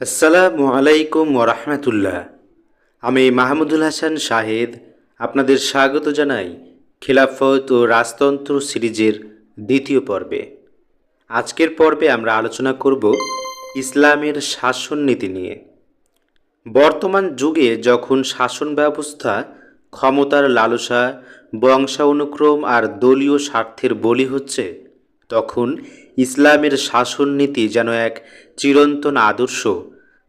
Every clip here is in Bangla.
আসসালামু আলাইকুম ওরহমতুল্লাহ আমি মাহমুদুল হাসান শাহেদ আপনাদের স্বাগত জানাই খিলাফত ও রাজতন্ত্র সিরিজের দ্বিতীয় পর্বে। আজকের পর্বে আমরা আলোচনা করব ইসলামের শাসন নীতি নিয়ে। বর্তমান যুগে যখন শাসন ব্যবস্থা, ক্ষমতার লালসা, বংশানুক্রম আর দলীয় স্বার্থের বলি হচ্ছে, তখন ইসলামের শাসন নীতি যেন এক চিরন্তন আদর্শ,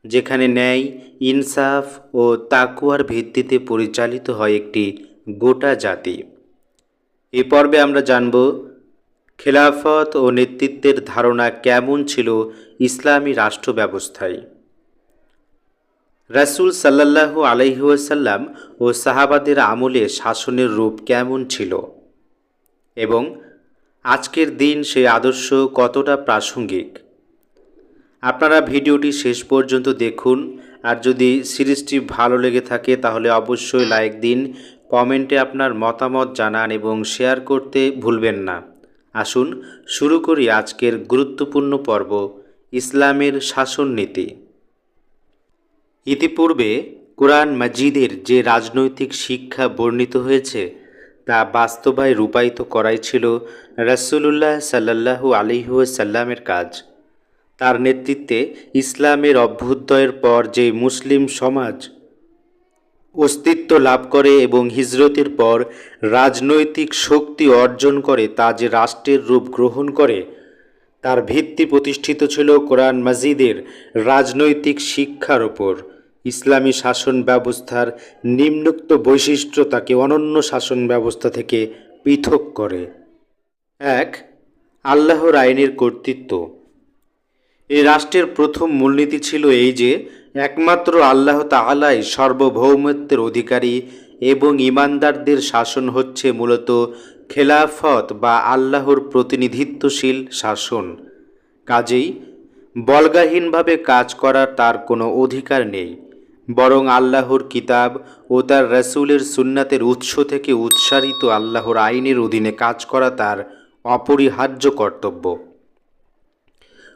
যেখানে ন্যায়, ইনসাফ ও তাকুয়ার ভিত্তিতে পরিচালিত হয় একটি গোটা জাতি। এ পর্বে আমরা জানব, খেলাফত ও নেতৃত্বের ধারণা কেমন ছিল ইসলামী রাষ্ট্র ব্যবস্থায়। রাসূল সাল্লাল্লাহু আলাইহুয়াসাল্লাম ও সাহাবাদের আমলে শাসনের রূপ কেমন ছিল এবং আজকের দিন সেই আদর্শ কতটা প্রাসঙ্গিক? আপনারা ভিডিওটি শেষ পর্যন্ত দেখুন, আর যদি সিরিজটি ভালো লেগে থাকে তাহলে অবশ্যই লাইক দিন, কমেন্টে আপনার মতামত জানান এবং শেয়ার করতে ভুলবেন না। আসুন, শুরু করি আজকের গুরুত্বপূর্ণ পর্ব, ইসলামের শাসন নীতি ইতিপূর্বে কোরআন মাজিদের যে রাজনৈতিক শিক্ষা বর্ণিত হয়েছে তা বাস্তবায় রূপায়িত করাই ছিল রাসূলুল্লাহ সাল্লাল্লাহু আলিহাসাল্লামের কাজ। তার নেতৃত্বে ইসলামের অভ্যুদয়ের পর যে মুসলিম সমাজ অস্তিত্ব লাভ করে এবং হিজরতের পর রাজনৈতিক শক্তি অর্জন করে তা যে রাষ্ট্রের রূপ গ্রহণ করে, তার ভিত্তি প্রতিষ্ঠিত ছিল কোরআন মাজিদের রাজনৈতিক শিক্ষার ওপর। ইসলামী শাসন ব্যবস্থার নিম্নোক্ত বৈশিষ্ট্য তাকে অনন্য শাসন ব্যবস্থা থেকে পৃথক করে। এক, আল্লাহর আইনের কর্তৃত্ব। এই রাষ্ট্রের প্রথম মূলনীতি ছিল এই যে, একমাত্র আল্লাহ তাআলাই সার্বভৌমত্বের অধিকারী এবং ইমানদারদের শাসন হচ্ছে মূলত খেলাফত বা আল্লাহর প্রতিনিধিত্বশীল শাসন। কাজেই বলগাহীনভাবে কাজ করার তার কোনো অধিকার নেই। বরং আল্লাহর কিতাব ও তার রসুলের সুন্নাতের উৎস থেকে উৎসারিত আল্লাহর আইনের অধীনে কাজ করা তার অপরিহার্য কর্তব্য।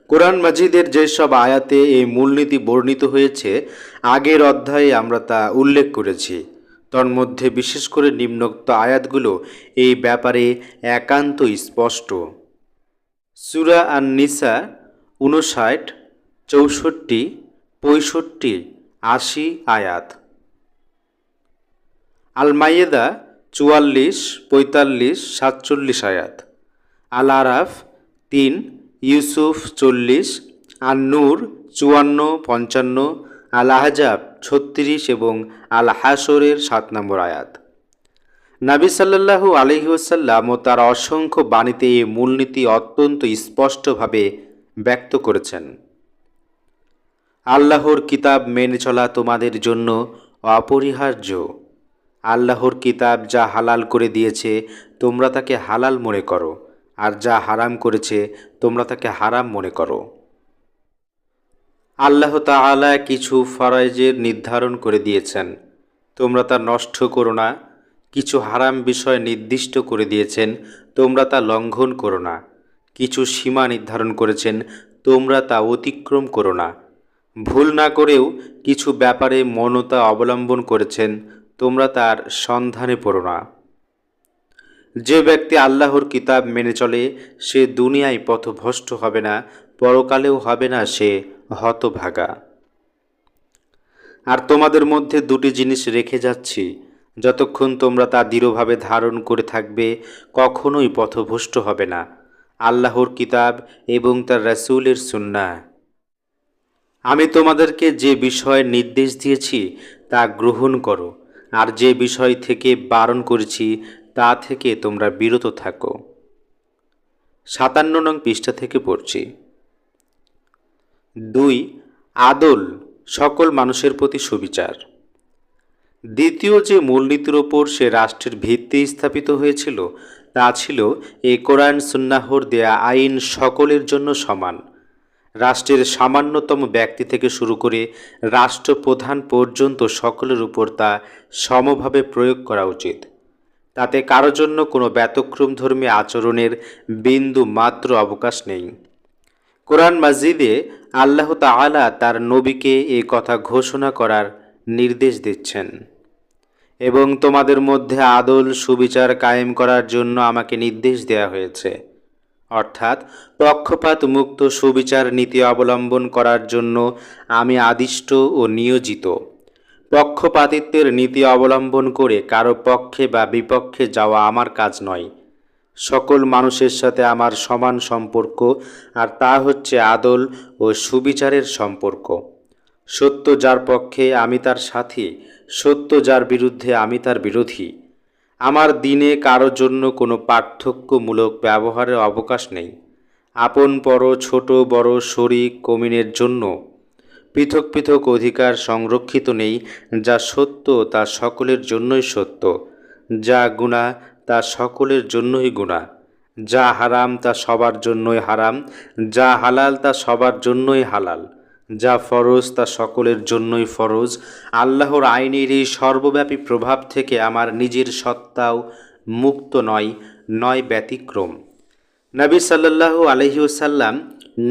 কোরআন মাজিদের যেসব আয়াতে এই মূলনীতি বর্ণিত হয়েছে, আগের অধ্যায়ে আমরা তা উল্লেখ করেছি। তন্মধ্যে বিশেষ করে নিম্নোক্ত আয়াতগুলো এই ব্যাপারে একান্ত স্পষ্ট। সুরা আন নিসা উনষাট চৌষট্টি, পঁয়ষট্টি আশি আয়াত। আল মাইয়েদা চুয়াল্লিশ, পঁয়তাল্লিশ, সাতচল্লিশ আয়াত। আল আরাফ তিন, ইউসুফ চল্লিশ আন নূর চুয়ান্ন, পঞ্চান্ন আল আহজাব ছত্রিশ এবং আল হাসরের সাত নম্বর আয়াত। নাবি সাল্লাল্লাহু আলহিউসাল্লাম ও তার অসংখ্য বাণীতে এই মূলনীতি অত্যন্ত স্পষ্টভাবে ব্যক্ত করেছেন। আল্লাহর কিতাব মেনে চলা তোমাদের জন্য অপরিহার্য। আল্লাহর কিতাব যা হালাল করে দিয়েছে, তোমরা তাকে হালাল মনে করো, আর যা হারাম করেছে, তোমরা তাকে হারাম মনে করো। আল্লাহ তাআলা কিছু ফরাইজের নির্ধারণ করে দিয়েছেন। তোমরা তা নষ্ট করো না, কিছু হারাম বিষয় নির্দিষ্ট করে দিয়েছেন, তোমরা তা লঙ্ঘন করো না। কিছু সীমা নির্ধারণ করেছেন, তোমরা তা অতিক্রম করো না। ভুল না করেও কিছু ব্যাপারে মনতা অবলম্বন করেছেন, তোমরা তার সন্ধানে পড়ো না। যে ব্যক্তি আল্লাহর কিতাব মেনে চলে, সে দুনিয়ায় পথভ্রষ্ট হবে না, পরকালেও হবে না সে হতভাগা। আর তোমাদের মধ্যে দুটি জিনিস রেখে যাচ্ছি, যতক্ষণ তোমরা তা দৃঢ়ভাবে ধারণ করে থাকবে, কখনোই পথভ্রষ্ট হবে না, আল্লাহর কিতাব এবং তার রাসূলের সুন্নাহ। আমি তোমাদেরকে যে বিষয়ের নির্দেশ দিয়েছি, তা গ্রহণ করো। আর যে বিষয় থেকে বারণ করেছি, তা থেকে তোমরা বিরত থাকো। সাতান্ন নং পৃষ্ঠা থেকে পড়ছি। দুই, আদল সকল মানুষের প্রতি সুবিচার। দ্বিতীয় যে মূলনীতির ওপর সে রাষ্ট্রের ভিত্তি স্থাপিত হয়েছিল, তা ছিল এ কোরআন সুন্নাহর দেয়া আইন সকলের জন্য সমান। রাষ্ট্রের সামান্যতম ব্যক্তি থেকে শুরু করে রাষ্ট্রপ্রধান পর্যন্ত সকলের উপর তা সমভাবে প্রয়োগ করা উচিত। তাতে কারও জন্য কোনো ব্যতক্রমধর্মী আচরণের বিন্দু মাত্র অবকাশ নেই। কোরআন মাজিদে আল্লাহ তাআলা তার নবীকে এ কথা ঘোষণা করার নির্দেশ দিচ্ছেন। এবং তোমাদের মধ্যে আদল সুবিচার কায়েম করার জন্য আমাকে নির্দেশ দেওয়া হয়েছে। অর্থাৎ পক্ষপাত মুক্ত সুবিচার নীতি অবলম্বন করার জন্য আমি আদিষ্ট ও নিয়োজিত। পক্ষপাতিত্বের নীতি অবলম্বন করে কারও পক্ষে বা বিপক্ষে যাওয়া আমার কাজ নয়। সকল মানুষের সাথে আমার সমান সম্পর্ক, আর তা হচ্ছে আদল ও সুবিচারের সম্পর্ক। সত্য যার পক্ষে আমি তার সাথী, সত্য যার বিরুদ্ধে আমি তার বিরোধী। আমার দিনে কারও জন্য কোনো পার্থক্যমূলক ব্যবহারের অবকাশ নেই। আপন পর ছোট বড় শরিক কমিনের জন্য পৃথক পৃথক অধিকার সংরক্ষিত নেই, যা সত্য তা সকলের জন্যই সত্য। যা গুণা তা সকলের জন্যই গুণা। যা হারাম তা সবার জন্যই হারাম। যা হালাল তা সবার জন্যই হালাল। যা ফরজ তা সকলের জন্যই ফরজ। আল্লাহর আইনের এই সর্বব্যাপী প্রভাব থেকে আমার নিজের সত্তাও মুক্ত নয় নয় ব্যতিক্রম। নবী সাল্লাল্লাহু আলহিউসাল্লাম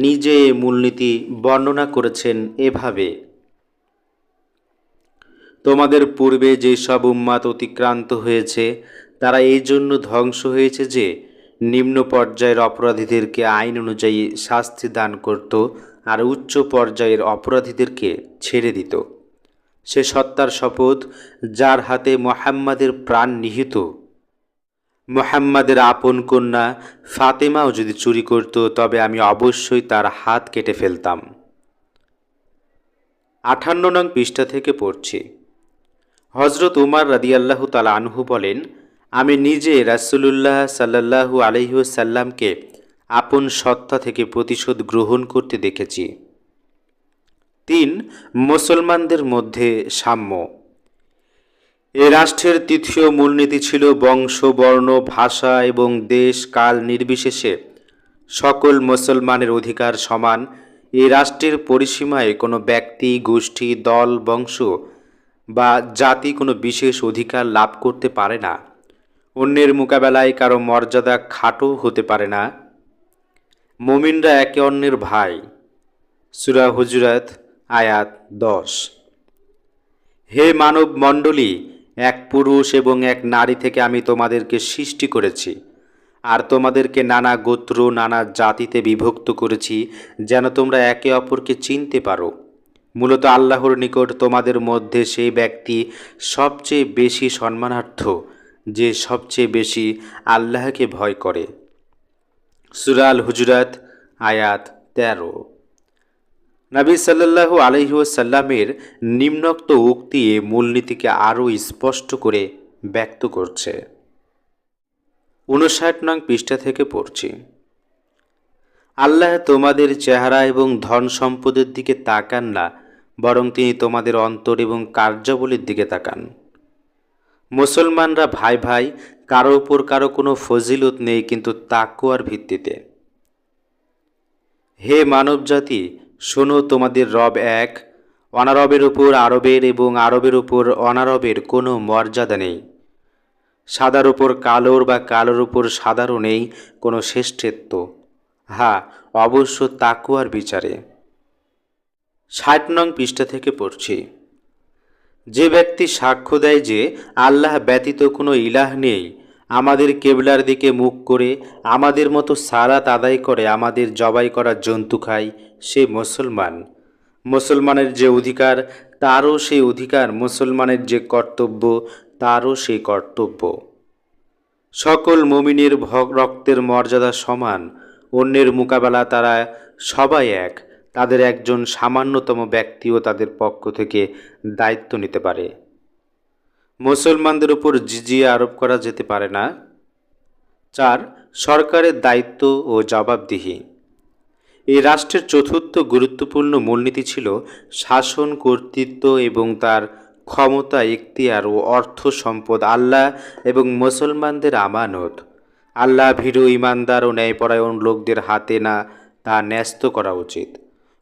নিজে মূলনীতি বর্ণনা করেছেন এভাবে, তোমাদের পূর্বে যেসব উম্মাত অতিক্রান্ত হয়েছে, তারা এই জন্য ধ্বংস হয়েছে যে, নিম্ন পর্যায়ের অপরাধীদেরকে আইন অনুযায়ী শাস্তি দান করত আর উচ্চ পর্যায়ের অপরাধীদেরকে ছেড়ে দিত। সে সত্তার শপথ যার হাতে মোহাম্মদের প্রাণ নিহিত। মোহাম্মদের আপন কন্যা ফাতেমাও যদি চুরি করত, তবে আমি অবশ্যই তার হাত কেটে ফেলতাম। আঠান্ন নং পৃষ্ঠা থেকে পড়ছি। হজরত উমার রাদিয়াল্লাহু তালা আনহু বলেন, আমি নিজে রাসুলুল্লাহ সাল্লাহু আলহিউসাল্লামকে আপন সত্তা থেকে প্রতিশোধ গ্রহণ করতে দেখেছি। তিন, মুসলমানদের মধ্যে সাম্য। এ রাষ্ট্রের তৃতীয় মূলনীতি ছিল বংশ, বর্ণ, ভাষা এবং দেশ কাল নির্বিশেষে সকল মুসলমানের অধিকার সমান। এ রাষ্ট্রের পরিসীমায় কোনো ব্যক্তি, গোষ্ঠী, দল, বংশ বা জাতি কোনো বিশেষ অধিকার লাভ করতে পারে না। অন্যের মোকাবেলায় কারও মর্যাদা খাটো হতে পারে না। মমিনরা একে অন্যের ভাই। সুরা হুজরাত, আয়াত দশ। হে মানব মণ্ডলী এক পুরুষ এবং এক নারী থেকে আমি তোমাদেরকে সৃষ্টি করেছি, আর তোমাদেরকে নানা গোত্র, নানা জাতিতে বিভক্ত করেছি, যেন তোমরা একে অপরকে চিনতে পারো। মূলত আল্লাহর নিকট তোমাদের মধ্যে সেই ব্যক্তি সবচেয়ে বেশি সম্মানার্থ, যে সবচেয়ে বেশি আল্লাহকে ভয় করে। সুরাল হুজরাত, আয়াত তেরো। নবী সাল্লাল্লাহু আলহিউসাল্লামের নিম্নোক্ত উক্তি এ মূলনীতিকে আরও স্পষ্ট করে ব্যক্ত করছে। উনষাট নং পৃষ্ঠা থেকে পড়ছি। আল্লাহ তোমাদের চেহারা এবং ধন সম্পদের দিকে তাকান না, বরং তিনি তোমাদের অন্তর এবং কার্যাবলীর দিকে তাকান। মুসলমানরা ভাই ভাই কারও উপর কারও কোনো ফজিলত নেই, কিন্তু তাকুয়ার ভিত্তিতে। হে মানবজাতি, শোনো তোমাদের রব এক, অনারবের উপর আরবের এবং আরবের উপর অনারবের কোনো মর্যাদা নেই। সাদার উপর কালোর বা কালোর উপর সাদারও নেই, কোনো শ্রেষ্ঠত্ব। হ্যাঁ অবশ্য তাকুয়ার বিচারে। ষাট নং পৃষ্ঠা থেকে পড়ছি। যে ব্যক্তি সাক্ষ্য দেয় যে আল্লাহ ব্যতীত কোনো ইলাহ নেই আমাদের কেবলার দিকে মুখ করে, আমাদের মতো সারাত আদায় করে, আমাদের জবাই করা জন্তু খায় সে মুসলমান। মুসলমানের যে অধিকার, তারও সেই অধিকার। মুসলমানের যে কর্তব্য, তারও সেই কর্তব্য। সকল মমিনের রক্তের মর্যাদা সমান। অন্যের মোকাবেলা তারা সবাই এক। তাদের একজন সামান্যতম ব্যক্তিও তাদের পক্ষ থেকে দায়িত্ব নিতে পারে। মুসলমানদের উপর জিজিয়া আরোপ করা যেতে পারে না। চার, সরকারের দায়িত্ব ও জবাবদিহি। এই রাষ্ট্রের চতুর্থ গুরুত্বপূর্ণ মূলনীতি ছিল শাসন, কর্তৃত্ব এবং তার ক্ষমতা এখতিয়ার ও অর্থ সম্পদ আল্লাহ এবং মুসলমানদের আমানত। আল্লাহ ভীরু ইমানদার ও ন্যায়পরায়ণ লোকদের হাতে না, তা ন্যস্ত করা উচিত।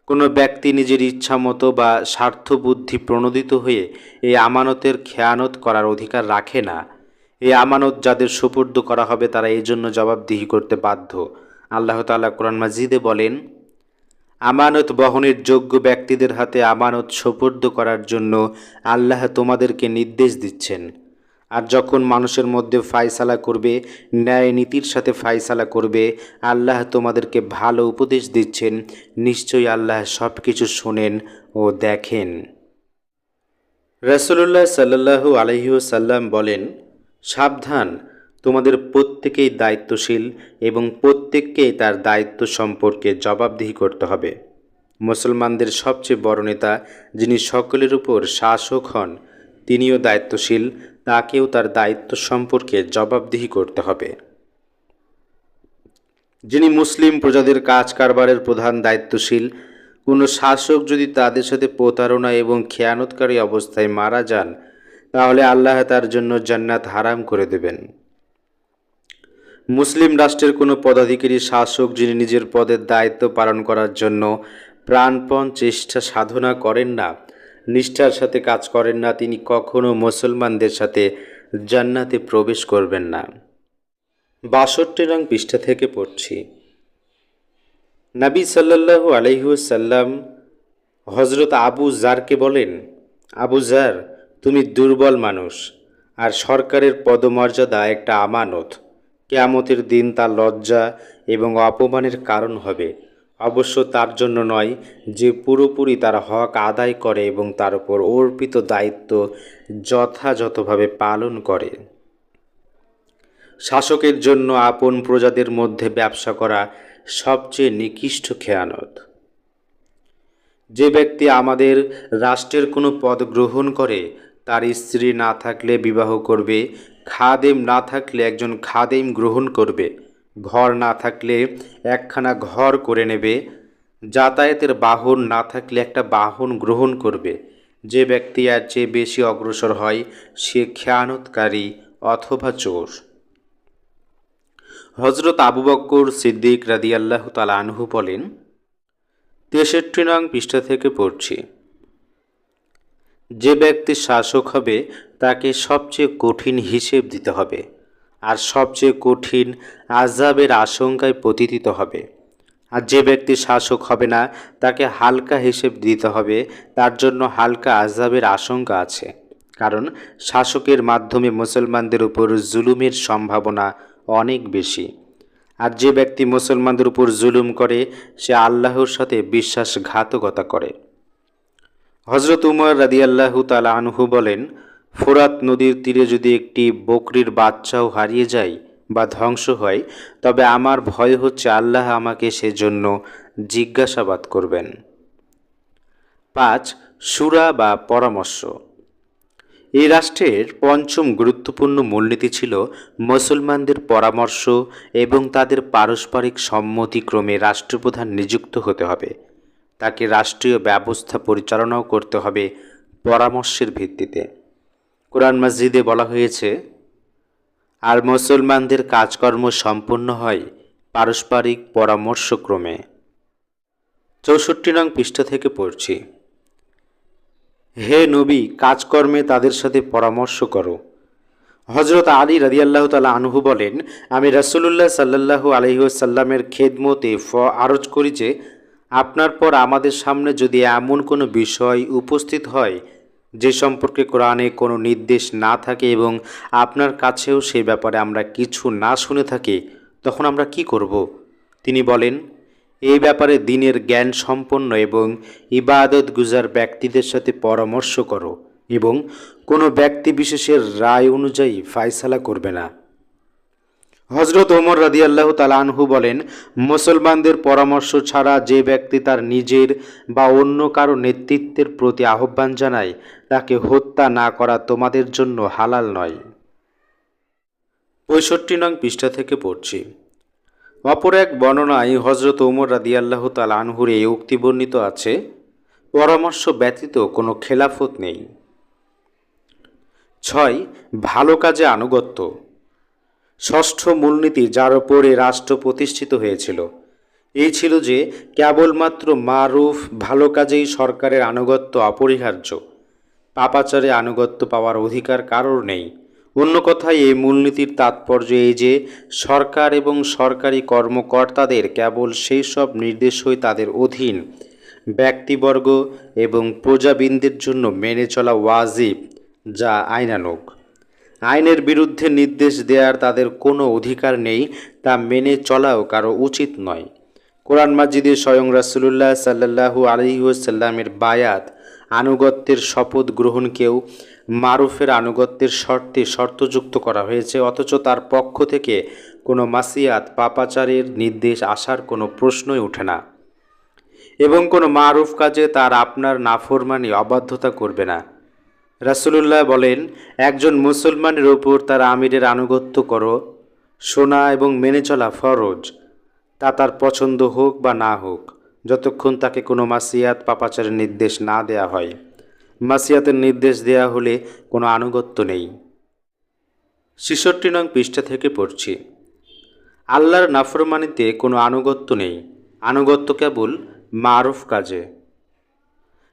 কোনো ব্যক্তি নিজের ইচ্ছা মতো বা স্বার্থবুদ্ধি প্রণোদিত হয়ে এই আমানতের খেয়ানত করার অধিকার রাখে না। এই আমানত যাদের সুপর্দ করা হবে তারা এই জন্য জবাবদিহি করতে বাধ্য। আল্লাহ তাআলা কোরআন মাজিদে বলেন, আমানত বহনের যোগ্য ব্যক্তিদের হাতে আমানত সোপর্দ করার জন্য আল্লাহ তোমাদেরকে নির্দেশ দিচ্ছেন। আর যখন মানুষের মধ্যে ফায়সালা করবে, ন্যায় নীতির সাথে ফায়সালা করবে, আল্লাহ তোমাদেরকে ভালো উপদেশ দিচ্ছেন, নিশ্চয়ই আল্লাহ সব কিছু শোনেন ও দেখেন। রসুল্লাহ সাল্লাহু আলহিউসাল্লাম বলেন, সাবধান, তোমাদের প্রত্যেকেই দায়িত্বশীল এবং প্রত্যেককেই তার দায়িত্ব সম্পর্কে জবাবদিহি করতে হবে। মুসলমানদের সবচেয়ে বড় নেতা যিনি সকলের উপর শাসক হন, তিনিও দায়িত্বশীল তাকেও তার দায়িত্ব সম্পর্কে জবাবদিহি করতে হবে। যিনি মুসলিম প্রজাদের কাজ কারবারের প্রধান দায়িত্বশীল, কোনো শাসক যদি তাদের সাথে প্রতারণা এবং খেয়ানতকারী অবস্থায় মারা যান, তাহলে আল্লাহ তার জন্য জান্নাত হারাম করে দেবেন। মুসলিম রাষ্ট্রের কোনো পদাধিকারী শাসক যিনি নিজের পদের দায়িত্ব পালন করার জন্য প্রাণপণ চেষ্টা সাধনা করেন না নিষ্ঠার সাথে কাজ করেন না, তিনি কখনো মুসলমানদের সাথে জান্নাতে প্রবেশ করবেন না। বাষট্টি রং পৃষ্ঠা থেকে পড়ছি। নবী সাল্লাল্লাহু আলহিউসাল্লাম হজরত আবু জারকে বলেন, আবু জার তুমি দুর্বল মানুষ আর সরকারের পদমর্যাদা একটা আমানত। কেয়ামতের দিন তার লজ্জা এবং অপমানের কারণ হবে। অবশ্য তার জন্য নয়, যে পুরোপুরি তার হক আদায় করে এবং তার উপর অর্পিত দায়িত্ব যথাযথভাবে পালন করে। শাসকের জন্য আপন প্রজাদের মধ্যে ব্যবসা করা সবচেয়ে নিকৃষ্ট খেয়ানত। যে ব্যক্তি আমাদের রাষ্ট্রের কোনো পদ গ্রহণ করে, তার স্ত্রী না থাকলে বিবাহ করবে, খাদেম না থাকলে একজন খাদেম গ্রহণ করবে। ঘর না থাকলে একখানা ঘর করে নেবে, যাতায়াতের বাহন না থাকলে একটা বাহন গ্রহণ করবে। যে ব্যক্তি আর চেয়ে বেশি অগ্রসর হয়, সে খেয়ানতকারী অথবা চোর। হজরত আবু বক্কর সিদ্দিক রাদিয়াল্লাহ তালা আনহু বলেন, তেষট্টি নং পৃষ্ঠা থেকে পড়ছি। যে ব্যক্তি শাসক হবে, তাকে সবচেয়ে কঠিন হিসেব দিতে হবে। আর সবচেয়ে কঠিন আজাবের আশঙ্কায় পতিত হবে। আর যে ব্যক্তি শাসক হবে না, তাকে হালকা হিসেব দিতে হবে, তার জন্য হালকা আজাবের আশঙ্কা আছে। কারণ শাসকের মাধ্যমে মুসলমানদের উপর জুলুমের সম্ভাবনা অনেক বেশি। আর যে ব্যক্তি মুসলমানদের উপর জুলুম করে, সে আল্লাহর সাথে বিশ্বাসঘাতকতা করে। হজরত উমর রাদিয়াল্লাহু তালা আনহু বলেন ফোরাত নদীর তীরে যদি একটি বকরির বাচ্চাও হারিয়ে যায় বা ধ্বংস হয়, তবে আমার ভয় হচ্ছে আল্লাহ আমাকে সেজন্য জিজ্ঞাসাবাদ করবেন। পাঁচ, সুরা বা পরামর্শ। এই রাষ্ট্রের পঞ্চম গুরুত্বপূর্ণ মূলনীতি ছিল মুসলমানদের পরামর্শ এবং তাদের পারস্পরিক সম্মতিক্রমে রাষ্ট্রপ্রধান নিযুক্ত হতে হবে। তাকে রাষ্ট্রীয় ব্যবস্থা পরিচালনাও করতে হবে পরামর্শের ভিত্তিতে। কোরআন মসজিদে বলা হয়েছে, আর মুসলমানদের কাজকর্ম সম্পন্ন হয় পারস্পরিক পরামর্শক্রমে। চৌষট্টি নং পৃষ্ঠা থেকে পড়ছি। হে নবী, কাজকর্মে তাদের সাথে পরামর্শ করো। হজরত আলী রাদিয়াল্লাহ তালা আনহু বলেন, আমি রাসুলুল্লাহ সাল্লাহু আলহিউসাল্লামের খেদমতে ফ আরজ করি যে, আপনার পর আমাদের সামনে যদি এমন কোনো বিষয় উপস্থিত হয় যে সম্পর্কে কোরআনে কোনো নির্দেশ না থাকে এবং আপনার কাছেও সে ব্যাপারে আমরা কিছু না শুনে থাকি, তখন আমরা কি করব? তিনি বলেন এই ব্যাপারে দিনের জ্ঞান সম্পন্ন এবং ইবাদত গুজার ব্যক্তিদের সাথে পরামর্শ করো এবং কোনো ব্যক্তি বিশেষের রায় অনুযায়ী ফায়সালা করবে না। হজরত ওমর রাদিয়াল্লাহ তালানহু বলেন, মুসলমানদের পরামর্শ ছাড়া যে ব্যক্তি তার নিজের বা অন্য কারও নেতৃত্বের প্রতি আহ্বান জানায় তাকে হত্যা না করা তোমাদের জন্য হালাল নয়। পঁয়ষট্টি নং পৃষ্ঠা থেকে পড়ছি। অপর এক বর্ণনায় হজরত ওমর রাদিয়াল্লাহ তালানহুর এই উক্তি বর্ণিত আছে, পরামর্শ ব্যতীত কোনো খেলাফত নেই। ছয়, ভালো কাজে আনুগত্য। ষষ্ঠ মূলনীতি যার ওপরে রাষ্ট্র প্রতিষ্ঠিত হয়েছিল। এই ছিল যে, কেবলমাত্র মারুফ ভালো কাজেই সরকারের আনুগত্য অপরিহার্য। পাপাচারে আনুগত্য পাওয়ার অধিকার কারোর নেই। অন্য কথায়, এই মূলনীতির তাৎপর্য এই যে, সরকার এবং সরকারি কর্মকর্তাদের কেবল সেই সব নির্দেশই তাদের অধীন। ব্যক্তিবর্গ এবং প্রজাবিন্দের জন্য মেনে চলা ওয়াজিব, যা আইনানুগ। আইনের বিরুদ্ধে নির্দেশ দেওয়ার তাদের কোনো অধিকার নেই, তা মেনে চলাও কারও উচিত নয়। কোরআন মাজিদে স্বয়ং রাসুলুল্লাহ সাল্লাহু আলহিউসাল্লামের বায়াত আনুগত্যের শপথ গ্রহণকেও মারুফের আনুগত্যের শর্তে শর্তযুক্ত করা হয়েছে, অথচ তার পক্ষ থেকে কোনো মাসিয়াত পাপাচারের নির্দেশ আসার কোনো প্রশ্নই ওঠে না। এবং কোনো মারুফ কাজে তার আপনার নাফরমানি অবাধ্যতা করবে না। রাসুলুল্লাহ বলেন, একজন মুসলমানের ওপর তার আমিরের আনুগত্য করো, শোনা এবং মেনে চলা ফরজ, তা তার পছন্দ হোক বা না হোক। যতক্ষণ তাকে কোনো মাসিয়াত পাপাচারের নির্দেশ না দেয়া হয়। মাসিয়াতের নির্দেশ দেয়া হলে কোনো আনুগত্য নেই। ছেষট্টি নং পৃষ্ঠা থেকে পড়ছি। আল্লাহর নাফরমানিতে কোনো আনুগত্য নেই। আনুগত্য কেবল মারুফ কাজে।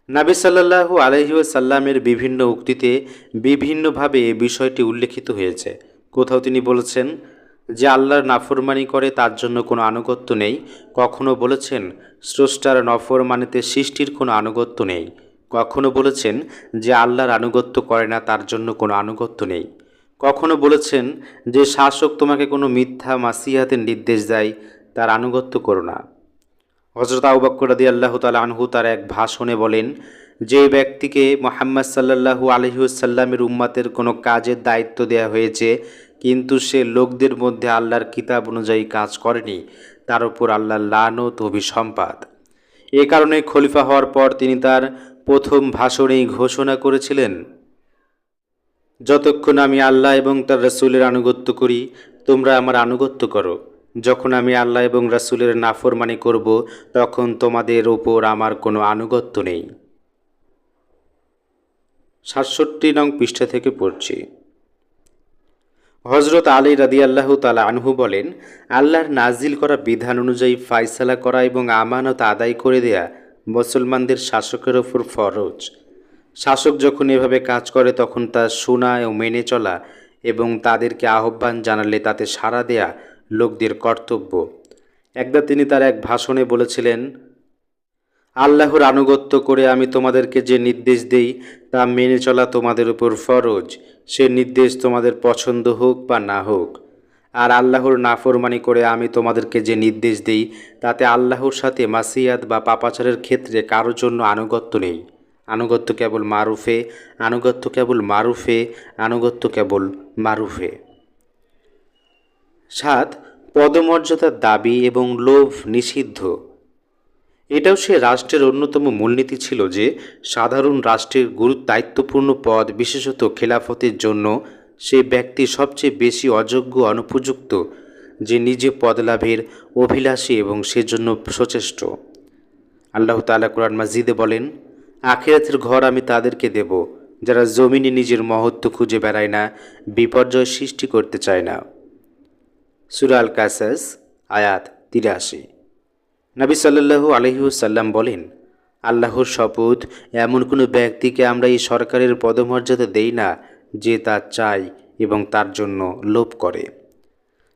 নাবি সাল্লাহু আলহিউসাল্লামের বিভিন্ন উক্তিতে বিভিন্নভাবে এ বিষয়টি উল্লেখিত হয়েছে। কোথাও তিনি বলেছেন যে, আল্লাহর নাফরমানি করে তার জন্য কোনো আনুগত্য নেই। কখনো বলেছেন স্রষ্টার নফরমানিতে সৃষ্টির কোনো আনুগত্য নেই। কখনো বলেছেন যে আল্লাহর আনুগত্য করে না, তার জন্য কোনো আনুগত্য নেই। কখনো বলেছেন যে শাসক তোমাকে কোনো মিথ্যা মাসিহাতের নির্দেশ দেয়, তার আনুগত্য করো না। হজরত আউবাক্কর রাদি আল্লাহ তালা আনহু তার এক ভাষণে বলেন, যে ব্যক্তিকে মোহাম্মদ সাল্লাহু আলহিউসাল্লামের উম্মাতের কোনো কাজের দায়িত্ব দেওয়া হয়েছে, কিন্তু সে লোকদের মধ্যে আল্লাহর কিতাব অনুযায়ী কাজ করেনি। তার উপর আল্লাহ লানত অভিসম্পাদ এ কারণে খলিফা হওয়ার পর তিনি তার প্রথম ভাষণেই ঘোষণা করেছিলেন, যতক্ষণ আমি আল্লাহ এবং তার রসুলের আনুগত্য করি, তোমরা আমার আনুগত্য করো। যখন আমি আল্লাহ এবং রাসুলের নাফরমানি করব, তখন তোমাদের ওপর আমার কোনো আনুগত্য নেই। সাতষট্টি নং পৃষ্ঠা থেকে পড়ছি। হজরত আলী রাদি আল্লাহ তালা আনহু বলেন, আল্লাহর নাজিল করা বিধান অনুযায়ী ফাইসালা করা এবং আমানত আদায় করে দেয়া মুসলমানদের শাসকের ওপর ফরজ। শাসক যখন এভাবে কাজ করে, তখন তা শোনা ও মেনে চলা এবং তাদেরকে আহ্বান জানালে তাতে সাড়া দেয়া লোকদের কর্তব্য। একদা তিনি তার এক ভাষণে বলেছিলেন আল্লাহর আনুগত্য করে আমি তোমাদেরকে যে নির্দেশ দেই তা মেনে চলা তোমাদের উপর ফরজ। সে নির্দেশ তোমাদের পছন্দ হোক বা না হোক। আর আল্লাহর নাফরমানি করে আমি তোমাদেরকে যে নির্দেশ দিই, তাতে আল্লাহর সাথে মাসিয়াত বা পাপাচারের ক্ষেত্রে কারোর জন্য আনুগত্য নেই। আনুগত্য কেবল মারুফে, আনুগত্য কেবল মারুফে, আনুগত্য কেবল মারুফে। সাত, পদমর্যাদার দাবি এবং লোভ নিষিদ্ধ। এটাও সে রাষ্ট্রের অন্যতম মূলনীতি ছিল যে সাধারণ রাষ্ট্রের গুরু দায়িত্বপূর্ণ পদ, বিশেষত খেলাফতের জন্য, সে ব্যক্তি সবচেয়ে বেশি অযোগ্য, অনুপযুক্ত, যে নিজে পদ লাভের অভিলাষী এবং সেজন্য সচেষ্ট। আল্লাহ তালা কোরআন মাজিদে বলেন, আখিরাতের ঘর আমি তাদেরকে দেব, যারা জমিনে নিজের মহত্ব খুঁজে বেড়ায় না, বিপর্যয় সৃষ্টি করতে চায় না। সুরাল কাসাস, আয়াত তিরাশি। নবী সাল্লাহু আলহিউসাল্লাম বলেন, আল্লাহর শপথ এমন কোনো ব্যক্তিকে আমরা এই সরকারের পদমর্যাদা দেই না যে তা চায় এবং তার জন্য লোভ করে।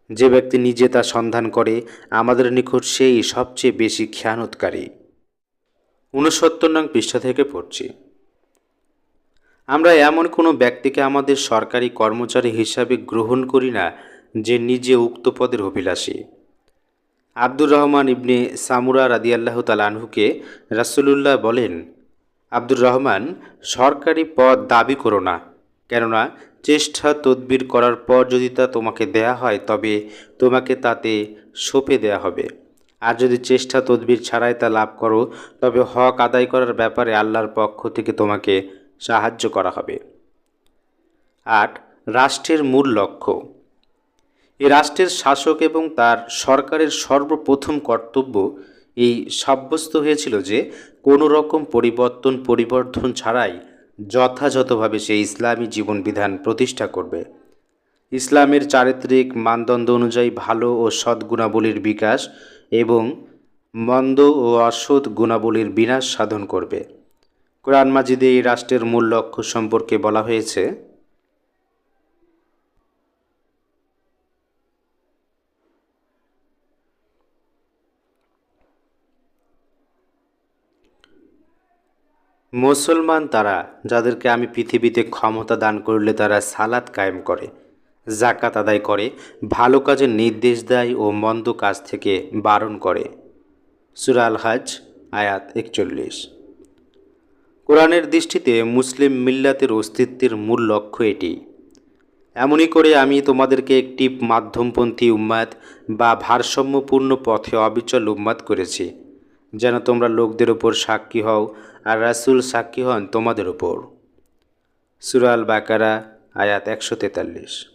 যে ব্যক্তি নিজে তা সন্ধান করে, আমাদের নিকট সেই সবচেয়ে বেশি খেয়ানতকারী। ঊনসত্তর নং পৃষ্ঠা থেকে পড়ছি। আমরা এমন কোনো ব্যক্তিকে আমাদের সরকারি কর্মচারী হিসাবে গ্রহণ করি না যে নিজে উক্ত পদের অভিলাষী। আব্দুর রহমান ইবনে সামুরা রাদিয়াল্লাহ তালানহুকে রাসুলুল্লাহ বলেন, আব্দুর রহমান, সরকারি পদ দাবি করো না, কেননা চেষ্টা তদবির করার পর যদি তা তোমাকে দেয়া হয়, তবে তোমাকে তাতে সঁপে দেয়া হবে। আর যদি চেষ্টা তদবির ছাড়াই তা লাভ করো, তবে হক আদায় করার ব্যাপারে আল্লাহর পক্ষ থেকে তোমাকে সাহায্য করা হবে। আট, রাষ্ট্রের মূল লক্ষ্য। এ রাষ্ট্রের শাসক এবং তার সরকারের সর্বপ্রথম কর্তব্য এই সাব্যস্ত হয়েছিল যে কোনো রকম পরিবর্তন পরিবর্তন ছাড়াই যথাযথভাবে সে ইসলামী জীবনবিধান প্রতিষ্ঠা করবে। ইসলামের চারিত্রিক মানদণ্ড অনুযায়ী ভালো ও সৎ গুণাবলীর বিকাশ এবং মন্দ ও অসৎ গুণাবলীর বিনাশ সাধন করবে। কোরআন মাজিদে এই রাষ্ট্রের মূল লক্ষ্য সম্পর্কে বলা হয়েছে মুসলমান তারা, যাদেরকে আমি পৃথিবীতে ক্ষমতা দান করলে তারা সালাত কায়েম করে জাকাত আদায় করে, ভালো কাজের নির্দেশ দেয় ও মন্দ কাজ থেকে বারণ করে। সুরা আল হাজ আয়াত একচল্লিশ। কোরআনের দৃষ্টিতে মুসলিম মিল্লাতের অস্তিত্বের মূল লক্ষ্য এটি। এমনই করে আমি তোমাদেরকে একটি মাধ্যমপন্থী উম্মাদ বা ভারসাম্যপূর্ণ পথে অবিচল উম্মাদ করেছি, যেন তোমরা লোকদের ওপর সাক্ষী হও আর রাসূল সাক্ষী হন তোমাদের উপর। সুরাল বাকারা আয়াত একশো তেতাল্লিশ।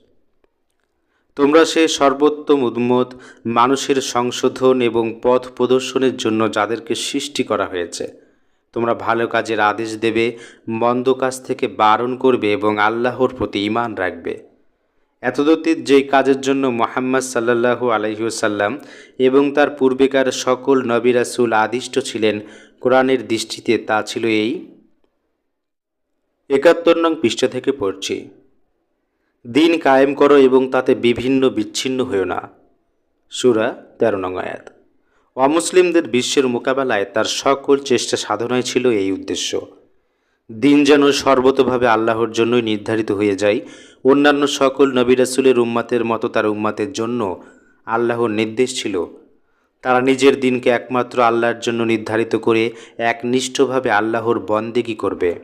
তোমরা সে সর্বোত্তম উন্মত মানুষের সংশোধন এবং পথ প্রদর্শনের জন্য যাদেরকে সৃষ্টি করা হয়েছে। তোমরা ভালো কাজের আদেশ দেবে, মন্দ কাজ থেকে বারণ করবে এবং আল্লাহর প্রতি ঈমান রাখবে। এতদতীত যেই কাজের জন্য মোহাম্মদ সাল্লাল্লাহু আলহিউসাল্লাম এবং তার পূর্বেকার সকল নবী রাসূল আদিষ্ট ছিলেন কোরআনের দৃষ্টিতে তা ছিল এই। একাত্তর নং পৃষ্ঠা থেকে পড়ছি। দিন কায়েম করো এবং তাতে বিভিন্ন বিচ্ছিন্ন হয়েও না। সুরা তেরো নং আয়াত। অমুসলিমদের বিশ্বের মোকাবেলায় তার সকল চেষ্টা সাধনায় ছিল এই উদ্দেশ্য। দিন যেন সর্বতভাবে আল্লাহর জন্যই নির্ধারিত হয়ে যায়। অন্যান্য সকল নবী রাসূলের উম্মাতের মতো তার উম্মাতের জন্য আল্লাহর নির্দেশ ছিল। তারা নিজের দিনকে একমাত্র আল্লাহর জন্য নির্ধারিত করে একনিষ্ঠভাবে আল্লাহর বন্দেগি করবে?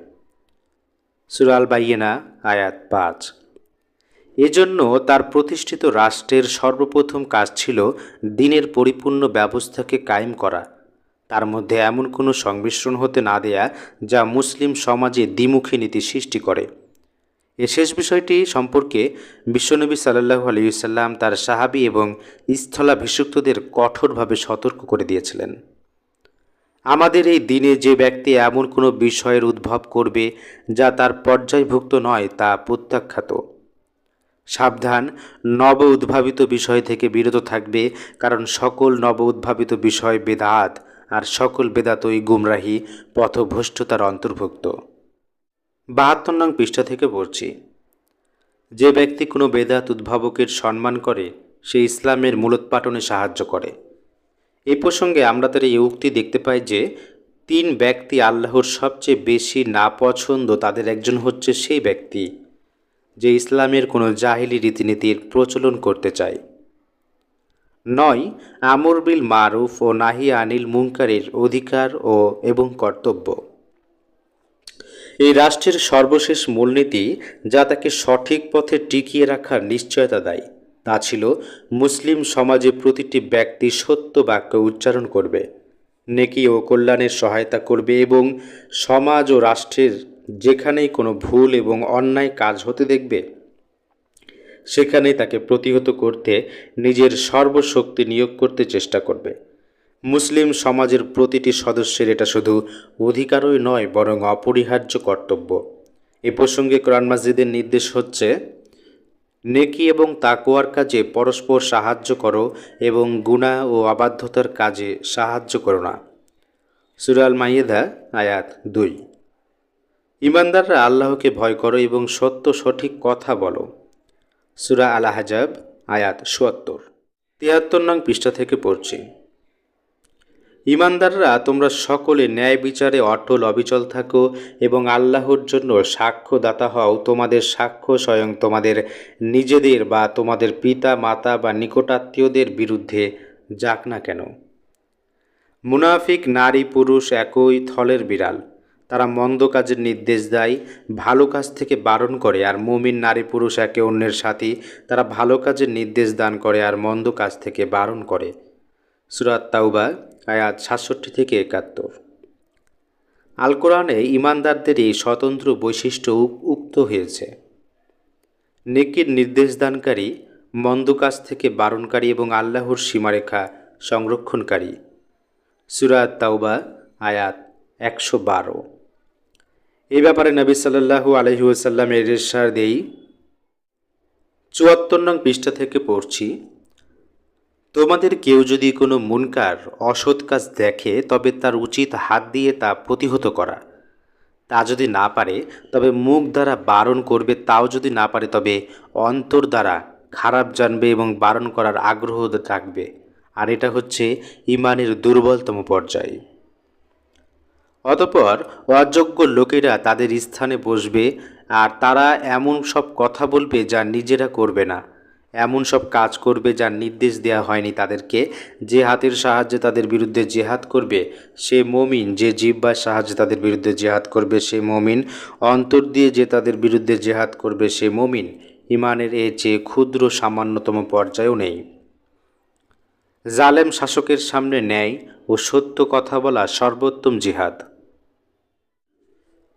সুরাল বাইয়েনা আয়াত পাঁচ। এজন্য তার প্রতিষ্ঠিত রাষ্ট্রের সর্বপ্রথম কাজ ছিল দিনের পরিপূর্ণ ব্যবস্থাকে কায়েম করা। তার মধ্যে এমন কোনো সংমিশ্রণ হতে না দেয়া যা মুসলিম সমাজে দ্বিমুখী নীতি সৃষ্টি করে। এ শেষ বিষয়টি সম্পর্কে বিশ্বনবী সাল্লাহু আলিয়াল্লাম তার সাহাবি এবং স্থলাভিষিক্তদের কঠোরভাবে সতর্ক করে দিয়েছিলেন। আমাদের এই দিনে যে ব্যক্তি এমন কোনো বিষয়ের উদ্ভব করবে যা তার পর্যায়ভুক্ত নয় তা প্রত্যাখ্যাত। সাবধান নব উদ্ভাবিত বিষয় থেকে বিরত থাকবে কারণ সকল নব উদ্ভাবিত বিষয় বেদাত আর সকল বেদাতই গুমরাহি, পথভ্রষ্টতার অন্তর্ভুক্ত। বাহাত্তর নং পৃষ্ঠা থেকে পড়ছি। যে ব্যক্তি কোনো বেদাত উদ্ভাবকের সম্মান করে, সে ইসলামের মূলোৎপাটনে সাহায্য করে। এ প্রসঙ্গে আমরা তার এই উক্তি দেখতে পাই যে, তিন ব্যক্তি আল্লাহর সবচেয়ে বেশি না পছন্দ তাদের একজন হচ্ছে সেই ব্যক্তি, যে ইসলামের কোনো জাহিলি রীতিনীতির প্রচলন করতে চায়। নয়, আমর বিল মারুফ ও নাহি আনিল মুঙ্কারের অধিকার ও এবং কর্তব্য। এই রাষ্ট্রের সর্বশেষ মূলনীতি যা তাকে সঠিক পথে টিকিয়ে রাখার নিশ্চয়তা দেয়, তা ছিল মুসলিম সমাজে প্রতিটি ব্যক্তি সত্য বাক্য উচ্চারণ করবে। নেকি ও কল্যাণের সহায়তা করবে এবং সমাজ ও রাষ্ট্রের যেখানেই কোনো ভুল এবং অন্যায় কাজ হতে দেখবে, সেখানেই তাকে প্রতিহত করতে নিজের সর্বশক্তি নিয়োগ করতে চেষ্টা করবে। মুসলিম সমাজের প্রতিটি সদস্যের এটা শুধু অধিকারই নয়, বরং অপরিহার্য কর্তব্য। এ প্রসঙ্গে কোরআন মাসজিদের নির্দেশ হচ্ছে, নেকি এবং তাকোয়ার কাজে পরস্পর সাহায্য করো এবং গুণা ও অবাধ্যতার কাজে সাহায্য করো না। সুরাল মাইয়েদা আয়াত দুই। ইমানদাররা আল্লাহকে ভয় করো এবং সত্য সঠিক কথা বলো। সুরা আল হাজাব আয়াত সুয়াত্তর তিয়াত্তর নং পৃষ্ঠা থেকে পড়ছি। ইমানদাররা, তোমরা সকলে ন্যায় বিচারে অটল, অবিচল থাকো এবং আল্লাহর জন্য সাক্ষ্যদাতা হও। তোমাদের সাক্ষ্য স্বয়ং তোমাদের নিজেদের বা তোমাদের পিতা, মাতা বা নিকটাত্মীয়দের বিরুদ্ধে যাক না কেন। মুনাফিক, নারী, পুরুষ একই থলের বিড়াল। তারা মন্দ কাজের নির্দেশ দেয়, ভালো কাজ থেকে বারণ করে আর মুমিন, নারী, পুরুষ একে অন্যের সাথী। তারা ভালো কাজের নির্দেশ দান করে আর মন্দ কাজ থেকে বারণ করে। সুরাত তাওবা, আয়াত সাতষট্টি থেকে একাত্তর। আল কোরআনে ইমানদারদের এই স্বতন্ত্র বৈশিষ্ট্য উক্ত হয়েছে। নেকির নির্দেশদানকারী, মন্দ কাজ থেকে বারণকারী এবং আল্লাহর সীমারেখা সংরক্ষণকারী। সুরাত তাওবা, আয়াত একশো বারো। এই ব্যাপারে নবী সাল্লাহু আলহিউসাল্লামের রেশার দেই চুয়াত্তর নং পৃষ্ঠা থেকে পড়ছি। তোমাদের কেউ যদি কোনো মুনকার, অসৎ কাজ দেখে, তবে তার উচিত হাত দিয়ে তা প্রতিহত করা। তা যদি না পারে, তবে মুখ দ্বারা বারণ করবে, তাও যদি না পারে, তবে অন্তর দ্বারা খারাপ জানবে এবং বারণ করার আগ্রহ থাকবে আর এটা হচ্ছে ইমানের দুর্বলতম পর্যায়। অতপর অযোগ্য লোকেরা তাদের স্থানে বসবে, আর তারা এমন সব কথা বলবে যা নিজেরা করবে না। এমন সব কাজ করবে যার নির্দেশ দেওয়া হয়নি তাদেরকে। যে হাতের সাহায্যে তাদের বিরুদ্ধে জেহাদ করবে, সে মমিন। যে জিব্বার সাহায্যে তাদের বিরুদ্ধে জেহাদ করবে, সে মমিন। অন্তর দিয়ে যে তাদের বিরুদ্ধে জেহাদ করবে, সে মমিন। ইমানের এ চেয়ে ক্ষুদ্র সামান্যতম পর্যায়েও নেই। জালেম শাসকের সামনে ন্যায় ও সত্য কথা বলা সর্বোত্তম জিহাদ।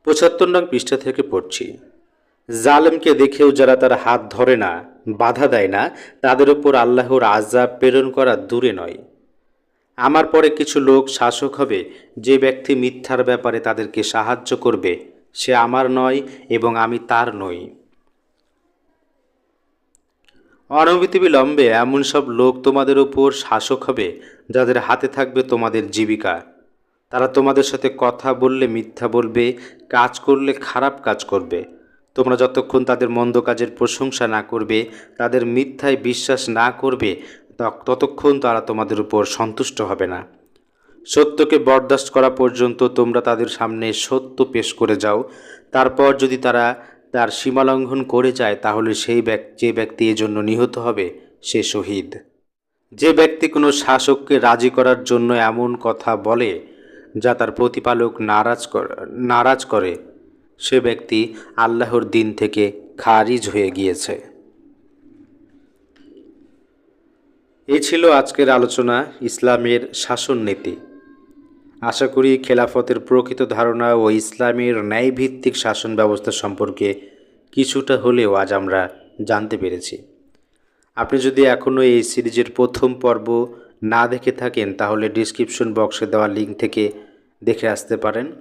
পঁচাত্তর নং পৃষ্ঠা থেকে পড়ছি। জালেমকে দেখেও যারা তার হাত ধরে না, বাধা দেয় না, তাদের উপর আল্লাহর আজাব প্রেরণ করা দূরে নয়। আমার পরে কিছু লোক শাসক হবে, যে ব্যক্তি মিথ্যার ব্যাপারে তাদেরকে সাহায্য করবে, সে আমার নয় এবং আমি তার নই। অনবিলম্বে এমন সব লোক তোমাদের উপর শাসক হবে, যাদের হাতে থাকবে তোমাদের জীবিকা। তারা তোমাদের সাথে কথা বললে মিথ্যা বলবে, কাজ করলে খারাপ কাজ করবে। তোমরা যতক্ষণ তাদের মন্দ কাজের প্রশংসা না করবে, তাদের মিথ্যায় বিশ্বাস না করবে ততক্ষণ তারা তোমাদের উপর সন্তুষ্ট হবে না। সত্যকে বরদাস্ত করা পর্যন্ত তোমরা তাদের সামনে সত্য পেশ করে যাও। তারপর যদি তারা তার সীমালঙ্ঘন করে যায়, তাহলে সেই ব্যক্তি যে ব্যক্তি এজন্য নিহত হবে, সে শহীদ। যে ব্যক্তি কোনো শাসককে রাজি করার জন্য এমন কথা বলে, যা তার প্রতিপালক নারাজ নারাজ করে সে ব্যক্তি আল্লাহর দিন থেকে খারিজ হয়ে গিয়েছে। এ ছিল আজকের আলোচনা, ইসলামের শাসন নীতি। আশা করি খেলাফতের প্রকৃত ধারণা ও ইসলামের ন্যায়ভিত্তিক শাসন ব্যবস্থা সম্পর্কে কিছুটা হলেও আজ আমরা জানতে পেরেছি। আপনি যদি এখনও এই সিরিজের প্রথম পর্ব না দেখে থাকেন, তাহলে ডিসক্রিপশন বক্সে দেওয়া লিঙ্ক থেকে দেখে আসতে পারেন।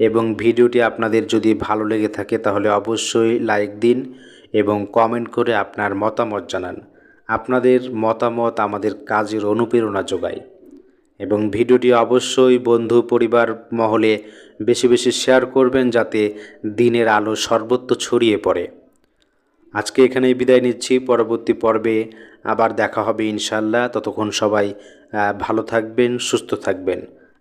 এবং ভিডিওটি আপনাদের যদি ভালো লেগে থাকে তাহলে অবশ্যই লাইক দিন এবং কমেন্ট করে আপনার মতামত জানান। আপনাদের মতামত আমাদের কাজের অনুপ্রেরণা যোগায়। এবং ভিডিওটি অবশ্যই বন্ধু পরিবার মহলে বেশি বেশি শেয়ার করবেন যাতে দিনের আলো সর্বত্র ছড়িয়ে পড়ে। আজকে এখানেই বিদায় নিচ্ছি। পরবর্তী পর্বে আবার দেখা হবে ইনশাল্লাহ ততক্ষণ সবাই ভালো থাকবেন, সুস্থ থাকবেন।